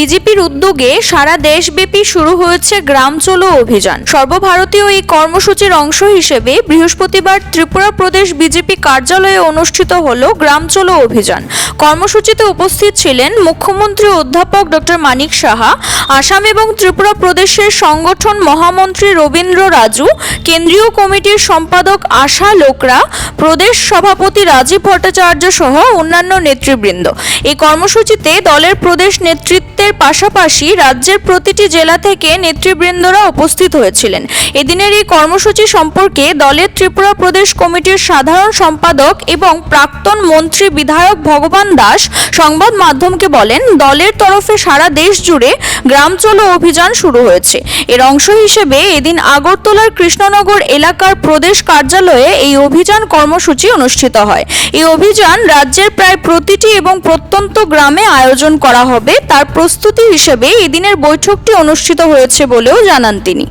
উদ্যোগে সারা দেশব্যাপী শুরু হয়েছে গ্রাম চলো অভিযান। সর্বভারতীয় এই কর্মসূচির অংশ হিসেবে বৃহস্পতিবার ত্রিপুরা প্রদেশ বিজেপি কার্যালয়ে অনুষ্ঠিত হল গ্রাম চলো অভিযান। কর্মসূচিতে উপস্থিত ছিলেন মুখ্যমন্ত্রী অধ্যাপক ডক্টর মানিক সাহা, আসাম এবং ত্রিপুরা প্রদেশের সংগঠন মহামন্ত্রী রবীন্দ্র রাজু, কেন্দ্রীয় কমিটির সম্পাদক আশা লোকরা, প্রদেশ সভাপতি রাজীব ভট্টাচার্য সহ অন্যান্য নেতৃবৃন্দ। এই কর্মসূচিতে দলের প্রদেশ নেতৃত্বের পাশাপাশি রাজ্যের প্রতিটি জেলা থেকে নেতৃবৃন্দরা উপস্থিত হয়েছিলেন। এদিনের এই কর্মসূচি সম্পর্কে দলের ত্রিপুরা প্রদেশ কমিটির সাধারণ সম্পাদক এবং প্রাক্তন মন্ত্রী বিধায়ক ভগবান দাস সংবাদ মাধ্যমকে বলেন, দলের তরফে সারা দেশ জুড়ে গ্রাম চলো অভিযান শুরু হয়েছে। এর অংশ হিসেবে এদিন আগরতলার কৃষ্ণনগর এলাকার প্রদেশ কার্যালয়ে এই অভিযান কর্মসূচি অনুষ্ঠিত হয়। এই অভিযান রাজ্যের প্রায় প্রতিটি এবং প্রত্যন্ত গ্রামে আয়োজন করা হবে। তার প্রস্তুতি হিসেবে এদিনের বৈঠকটি অনুষ্ঠিত হয়েছে বলেও জানান তিনি।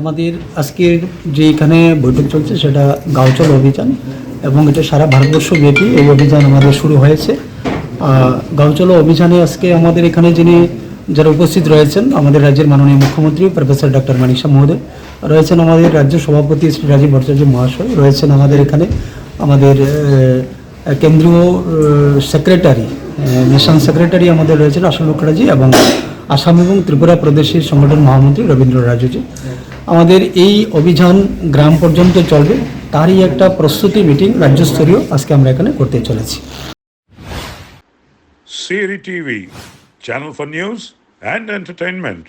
আমাদের আজকের যে এখানে বৈঠক চলছে সেটা গাঁওচল অভিযান এবং এটা সারা ভারতবর্ষ ব্যাপী এই অভিযান আমাদের শুরু হয়েছে। গাঁওচলো অভিযানে আজকে আমাদের এখানে যিনি যারা উপস্থিত রয়েছেন, আমাদের রাজ্যের মাননীয় মুখ্যমন্ত্রী প্রফেসর ডক্টর মানিসা মহোদয়, রয়েছেন আমাদের রাজ্য সভাপতি শ্রী রাজীব ভট্টাচার্য মহাশয়, রয়েছেন আমাদের এখানে আমাদের কেন্দ্রীয় সেক্রেটারি মিশন সেক্রেটারি আমাদের রয়েছেন আশা লোকরাজি এবং আসাম এবং ত্রিপুরা প্রদেশের সংগঠন মহামন্ত্রী রবীন্দ্র রাজুজি আমাদের এই অভিযান গ্রাম পর্যন্ত চলবে তারই একটা প্রস্তুতি মিটিং রাজ্যস্তরীয় আজকে আমরা এখানে করতে চলেছি Siri TV, channel for news and entertainment.